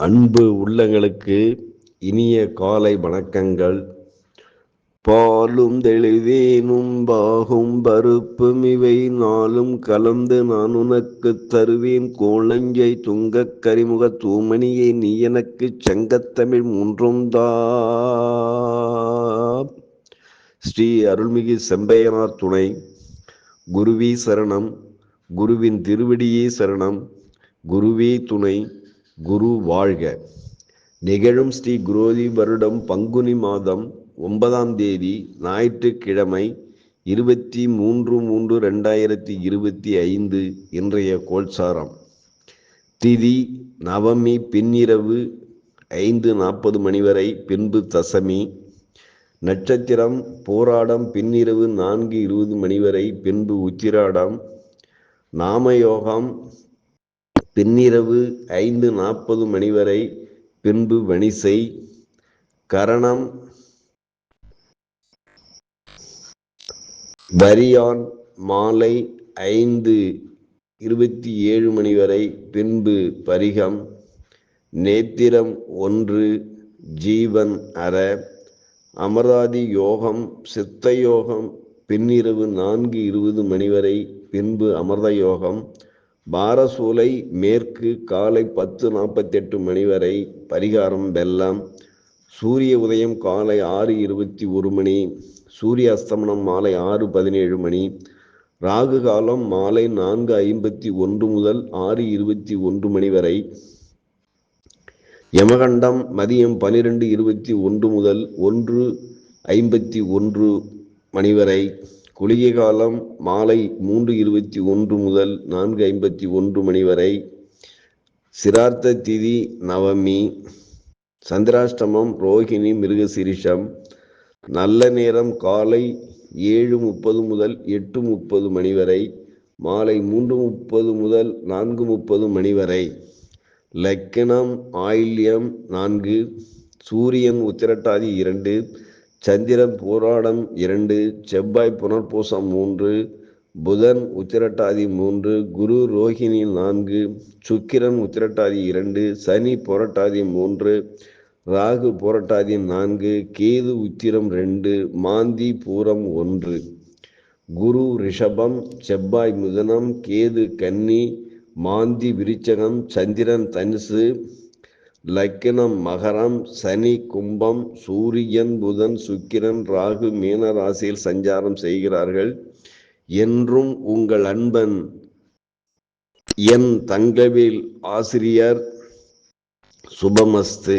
அன்பு உள்ளங்களுக்கு இனிய காலை வணக்கங்கள். பாலும் தெளிவேனும் பாகும் பருப்பும் இவை நாளும் கலந்து நான் உனக்கு தருவேன். கோளஞ்சை துங்கக் கரிமுக தூமணியை நீ எனக்கு செங்கத்தமிழ் மூன்றும் தா. ஸ்ரீ அருள்மிகு செம்பையனார் துணை. குருவி சரணம். குருவின் திருவடியே சரணம். குருவே துணை. குரு வாழ்க. நிகழும் ஸ்ரீ குரோதி வருடம் பங்குனி மாதம் ஒன்பதாம் தேதி ஞாயிற்றுக்கிழமை இருபத்தி மூன்று மூன்று ரெண்டாயிரத்தி இருபத்தி ஐந்து இன்றைய கோல்சாரம். திதி நவமி பின்னிரவு ஐந்து நாற்பது மணி வரை பின்பு தசமி. நட்சத்திரம் போராடம் பின்னிரவு நான்கு இருபது மணி வரை பின்பு உத்திராடம். நாமயோகம் பின்னிரவு ஐந்து நாற்பது மணி வரை பின்பு வணிசை. கரணம். வரியான் மாலை ஐந்து இருபத்தி ஏழு மணி வரை பின்பு பரிகம். நேத்திரம் ஒன்று ஜீவன் அற. அமராதி யோகம் சித்த யோகம் பின்னிரவு நான்கு இருபது மணி வரை பின்பு அமிர்த யோகம் பாரசூலை மேற்கு காலை பத்து நாற்பத்தெட்டு மணி வரை பரிகாரம் வெள்ளம். சூரிய உதயம் காலை ஆறு இருபத்தி ஒரு மணி. சூரிய அஸ்தமனம் மாலை ஆறு பதினேழு மணி. ராகு காலம் மாலை நான்கு ஐம்பத்தி ஒன்று முதல் ஆறு இருபத்தி ஒன்று மணி வரை. யமகண்டம் மதியம் பனிரெண்டு இருபத்தி ஒன்று முதல் ஒன்று ஐம்பத்தி ஒன்று மணி வரை. குளிகை காலம் மாலை மூன்று இருபத்தி ஒன்று முதல் நான்கு ஐம்பத்தி ஒன்று மணி வரை. சிரார்த்த திதி நவமி. சந்திராஷ்டமம் ரோஹிணி மிருகசிரிஷம். நல்ல நேரம் காலை ஏழு முப்பது முதல் எட்டு முப்பது மணி வரை. மாலை மூன்று முப்பது முதல் நான்கு முப்பது மணி வரை. லக்கணம் ஆயில்யம் நான்கு. சூரியன் உத்திரட்டாதி இரண்டு. சந்திரன் போராடம் இரண்டு செவ்வாய் புனர்பூசம் மூன்று புதன் உத்திரட்டாதி மூன்று குரு ரோஹிணி நான்கு சுக்கிரன் உத்திரட்டாதி இரண்டு சனி புரட்டாதி மூன்று ராகு புரட்டாதி நான்கு கேது உத்திரம் ரெண்டு மாந்தி பூரம் ஒன்று. குரு ரிஷபம் செவ்வாய் முதனம் கேது கன்னி மாந்தி விருச்சகம் சந்திரன் தனுசு லக்கினம் மகரம் சனி கும்பம் சூரியன் புதன் சுக்கிரன் ராகு மீன ராசியில் சஞ்சாரம் செய்கிறார்கள். என்றும் உங்கள் அன்பன் என் தங்கவேல் ஆசிரியர் சுபமஸ்து.